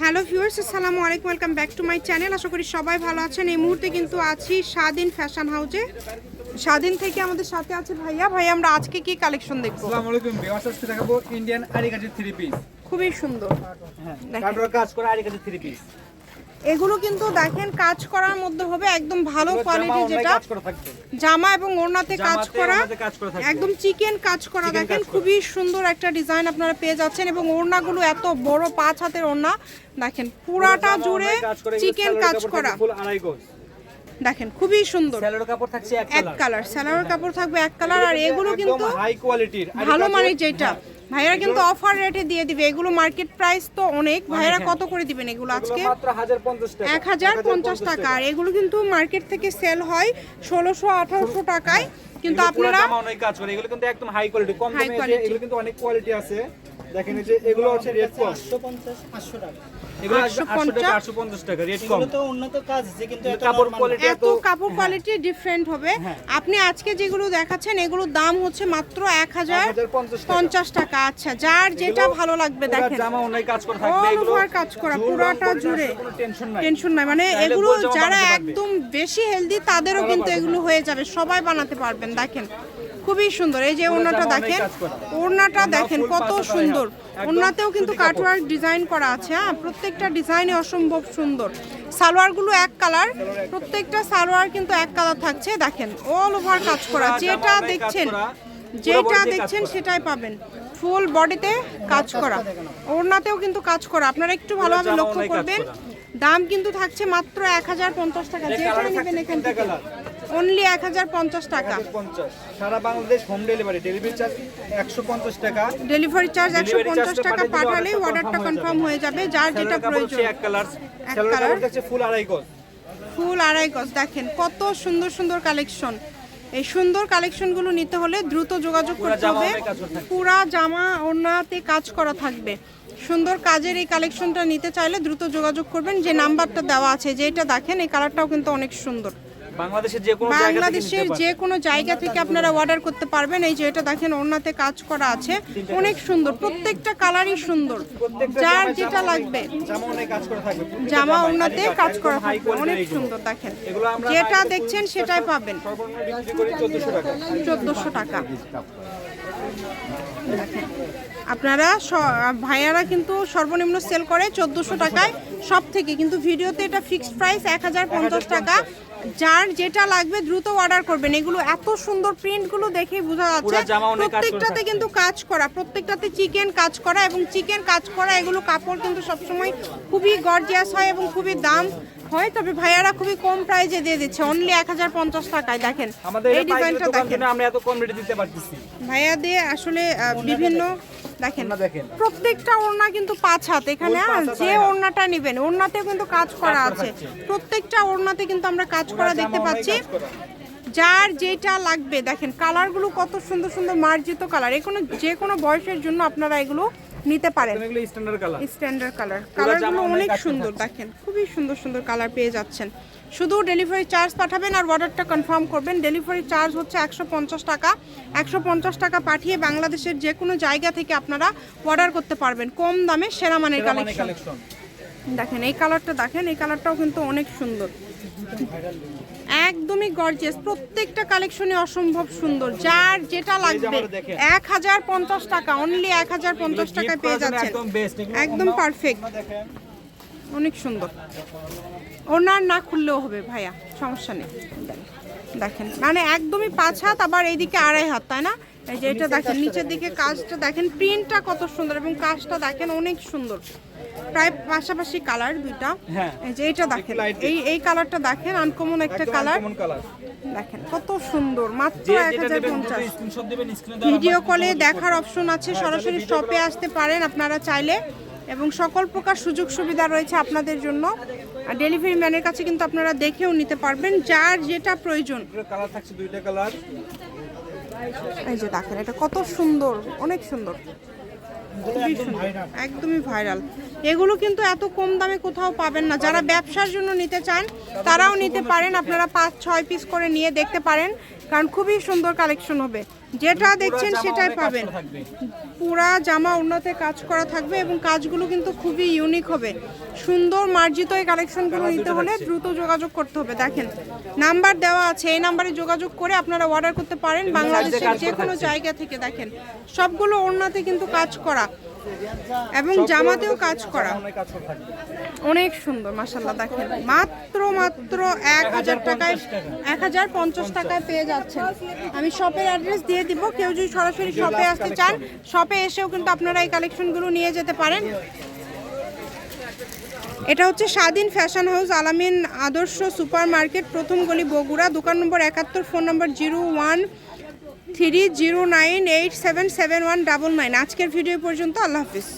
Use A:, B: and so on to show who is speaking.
A: Hello viewers আসসালামু আলাইকুম welcome back to my channel আশা করি সবাই ভালো আছেন। এই মুহূর্তে কিন্তু আছি স্বাধীন ফ্যাশন হাউসে স্বাধীন থেকে আমাদের সাথে আছে ভাইয়া। ভাই আমরা আজকে কি কালেকশন দেখব?
B: আসসালামু আলাইকুম ভিউয়ার্স আজকে দেখাবো ইন্ডিয়ান আরিকাটি থ্রি পিস
A: খুবই সুন্দর।
B: হ্যাঁ। কাজ করা আরিকাটি থ্রি পিস
A: এগুলো কিন্তু দেখেন কাজ করার মধ্যে হবে একদম ভালো কোয়ালিটি যেটা। জামা এবং ওড়নাতে কাজ করা। একদম চিকেন কাজ করা দেখেন খুবই সুন্দর একটা ডিজাইন আপনারা পেয়ে যাচ্ছেন এবং ওড়নাগুলো এত বড় পাঁচ হাতের ওড়না দেখেন পুরাটা জুড়ে চিকেন কাজ করা দেখেন খুবই সুন্দর।
B: কাপড় থাকছে এক কালার
A: স্যালোয়ার কাপড় থাকবে এক কালার আর এগুলো কিন্তু
B: হাই কোয়ালিটির
A: ভালো মানের যেটা। ভাইয়ারা কিন্তু অফার রেটে দিয়ে দিবে। এগুলো মার্কেট প্রাইস তো অনেক। ভাইরা কত করে দিবেন এগুলো আজকে?
B: মাত্র 1050 টাকা।
A: এক হাজার পঞ্চাশ টাকা। আর এগুলো কিন্তু মার্কেট থেকে সেল হয় ষোলোশো আঠারোশো টাকায়। কিন্তু আপনারা
B: অনেক কাজ করে। এগুলো কিন্তু একদম হাই কোয়ালিটি কম দামে এগুলো কিন্তু অনেক কোয়ালিটি আছে। দেখেন এই যে এগুলো হচ্ছে রেট কম।
C: 850 500 টাকা।
B: এগুলো
A: 850
B: টাকা 850 টাকা রেট কম।
C: এগুলো তো উন্নত কাজ যে কিন্তু এত
B: কাপড় কোয়ালিটি
A: এত কাপড় কোয়ালিটি ডিফারেন্ট হবে। আপনি আজকে যেগুলো দেখাচ্ছেন এগুলোর দাম হচ্ছে মাত্র এক হাজার
B: 1050 টাকা।
A: পঞ্চাশ টাকা। আচ্ছা যার যেটা ভালো লাগবে দেখেন।
B: জামা অনেক কাজ করা থাকবে এগুলো
A: কাজ করা, পুরাটা জুড়ে।
B: টেনশন নাই।
A: টেনশন নাই। মানে এগুলো যারা একদম বেশি হেলদি তাদেরও কিন্তু এগুলো হয়ে যাবে। সবাই বানাতে পারবেন দেখেন। খুবই সুন্দর। এই যে ওড়নাটা দেখেন ওড়নাটা দেখেন কত সুন্দর। ওড়নাতেও কিন্তু কাটওয়ার্ক ডিজাইন করা আছে হ্যাঁ প্রত্যেকটা ডিজাইনে অসম্ভব সুন্দর। সালোয়ারগুলো এক কালার প্রত্যেকটা সালোয়ার কিন্তু এক কালার থাকছে দেখেন অল ওভার কাজ করা যেটা দেখছেন যেটা দেখছেন সেটাই পাবেন। ফুল বডিতে কাজ করা। ওড়নাতেও কিন্তু কাজ করা। আপনারা একটু ভালোভাবে লক্ষ্য করবেন। দাম কিন্তু থাকছে মাত্র এক হাজার পঞ্চাশ টাকা। যেটা নেবেন এখান থেকে। অনলি এক হাজার পঞ্চাশ টাকা।
B: 150 সারা Bangladesh home delivery delivery charge 150 টাকা।
A: ডেলিভারি চার্জ একশো পঞ্চাশ টাকা পাঠালে অর্ডারটা কনফার্ম হয়ে যাবে যার যেটা প্রয়োজন।
B: এক কালার
A: এক
B: থাকছে ফুল আড়াই গজ।
A: ফুল আড়াই গজ। দেখেন কত সুন্দর সুন্দর কালেকশন এই সুন্দর কালেকশনগুলো নিতে হলে দ্রুত যোগাযোগ
B: পুরা
A: করতে
B: জামা
A: হবে। পুরা জামা ওড়নাতে কাজ করা থাকবে। সুন্দর কাজের এই কালেকশনটা নিতে চাইলে দ্রুত যোগাযোগ করবেন। যে নাম্বারটা দেওয়া আছে যেটা দেখেন এই কালারটাও কিন্তু অনেক সুন্দর।
B: বাংলাদেশের যে কোনো জায়গা থেকে
A: বাংলাদেশের যে কোনো জায়গা থেকে আপনারা অর্ডার করতে পারবেন। এই যে এটা দেখেন ওড়নাতে কাজ করা আছে। অনেক সুন্দর প্রত্যেকটা কালারই সুন্দর। যার যেটা লাগবে।
B: জামা অনেক কাজ করা থাকবে।
A: অনেক সুন্দর দেখেন। যেটা দেখছেন সেটাই পাবেন।
B: সর্বনিম্ন বিক্রি করি 1400 টাকা।
A: চোদ্দোশো টাকা। আপনারা ভাইয়ারা কিন্তু সর্বনিম্ন সেল করে চোদ্দোশো টাকায়। সব থেকে কিন্তু ভিডিওতে এটা ফিক্সড প্রাইস এক হাজার পঞ্চাশ টাকা। যার যেটা লাগবে দ্রুত অর্ডার করবেন। এগুলো এত সুন্দর প্রিন্টগুলো দেখেই বোঝা যাচ্ছে। প্রত্যেকটাতে কিন্তু কাজ করা প্রত্যেকটাতে চিকেন কাজ করা এবং চিকেন কাজ করা এগুলো কাপড় কিন্তু সবসময় খুবই গর্জিয়াস হয় এবং খুবই দাম হয়। তবে ভাইয়ারা খুবই কম প্রাইজে দিয়ে দিচ্ছে। অনলি এক হাজার পঞ্চাশ টাকায় দেখেন। এই ডিজাইনটা দেখেন।
B: আমরা এত কম রেটে দিতে পারতেছি।
A: ভাইয়া দিয়ে আসলে বিভিন্ন দেখেন প্রত্যেকটা ওড়না কিন্তু পাঁচ হাত। এখানে যে ওড়নাটা নেবেন ওড়নাতেও কিন্তু কাজ করা আছে। প্রত্যেকটা ওড়নাতে কিন্তু আমরা কাজ করা দেখতে পাচ্ছি। যার যেটা লাগবে দেখেন কালারগুলো কত সুন্দর সুন্দর মার্জিত কালার এ যে কোনো বয়সের জন্য আপনারা এগুলো নিতে পারেন।
B: স্ট্যান্ডার্ড কালার
A: স্ট্যান্ডার্ড কালার কালারগুলো
B: অনেক
A: সুন্দর দেখেন খুবই সুন্দর সুন্দর কালার পেয়ে যাচ্ছেন। শুধু ডেলিভারি চার্জ পাঠাবেন আর অর্ডারটা কনফার্ম করবেন। ডেলিভারি চার্জ হচ্ছে একশো পঞ্চাশ টাকা। একশো পঞ্চাশ টাকা পাঠিয়ে বাংলাদেশের যে কোনো জায়গা থেকে আপনারা অর্ডার করতে পারবেন। কম দামে সেরা মানের কালেকশন দেখেন এই কালারটা দেখেন এই কালারটাও কিন্তু অনেক সুন্দর। একদমই গর্জিয়াস প্রত্যেকটা কালেকশনে অসম্ভব সুন্দর যার যেটা লাগবে। এক হাজার পঞ্চাশ টাকা অনলি এক হাজার পঞ্চাশ টাকায় পেয়ে যাচ্ছেন।
B: একদম
A: পারফেক্ট অনেক সুন্দর। ওনার না খুললেও হবে ভাইয়া সমস্যা নেই। দেখেন মানে একদমই পাঁচ হাত আবার এইদিকে আড়াই হাত তাই না? এই যে এটা দেখেন নিচের দিকে কাজটা দেখেন প্রিন্টটা কত সুন্দর এবং কাজটা দেখেন অনেক সুন্দর। প্রায় পাশাপাশি কালার দুইটা।
B: হ্যাঁ।
A: এই যে এটা দেখেন। এই এই কালারটা দেখেন আনকমন একটা কালার।
B: কালার
A: দেখেন কত সুন্দর। মাত্র এক হাজার পঞ্চাশ। ভিডিও কলে দেখার অপশন আছে সরাসরি শপে আসতে পারেন আপনারা চাইলে। এবং সকল প্রকার সুযোগ সুবিধা রয়েছে আপনাদের জন্য। আর ডেলিভারি ম্যানের কাছে কিন্তু আপনারা দেখেও নিতে পারবেন যার যেটা প্রয়োজন।
B: কালার থাকছে দুইটা কালার
A: এই যে দেখেন এটা কত সুন্দর অনেক সুন্দর। একদমই ভাইরাল এগুলো কিন্তু এত কম দামে কোথাও পাবেন না। যারা ব্যবসার জন্য নিতে চান, তারাও নিতে পারেন। আপনারা পাঁচ, ছয় পিস করে নিয়ে দেখতে পারেন। কারণ খুবই সুন্দর কালেকশন হবে। যেটা দেখছেন সেটাই পাবেন। পুরা জামা উন্নতে কাজ করা থাকবে এবং কাজগুলো কিন্তু খুবই ইউনিক হবে। সুন্দর মার্জিত এই কালেকশনগুলো নিতে হলে দ্রুত যোগাযোগ করতে হবে। দেখেন নাম্বার দেওয়া আছে এই নাম্বারে যোগাযোগ করে আপনারা অর্ডার করতে পারেন বাংলাদেশের যে কোনো জায়গা থেকে। দেখেন সবগুলো ওড়নাতে কিন্তু কাজ করা। এবং জামাতেও কাজ করা। অনেক সুন্দর মাসাল্লাহ দেখেন। মাত্র মাত্র এক হাজার টাকায় এক হাজার পঞ্চাশ টাকায় পেয়ে যাচ্ছেন। আমি শপের অ্যাড্রেস দিয়ে দিব কেউ যদি সরাসরি শপে আসতে চান শপে এসেও কিন্তু আপনারা এই কালেকশনগুলো নিয়ে যেতে পারেন। এটা হচ্ছে স্বাধীন ফ্যাশন হাউস আলামিন আদর্শ সুপার মার্কেট প্রথম গলি বগুড়া দোকান নম্বর একাত্তর phone number zero one three zero nine eight seven seven one double nine আজকের ভিডিও পর্যন্ত আল্লাহ হাফিজ।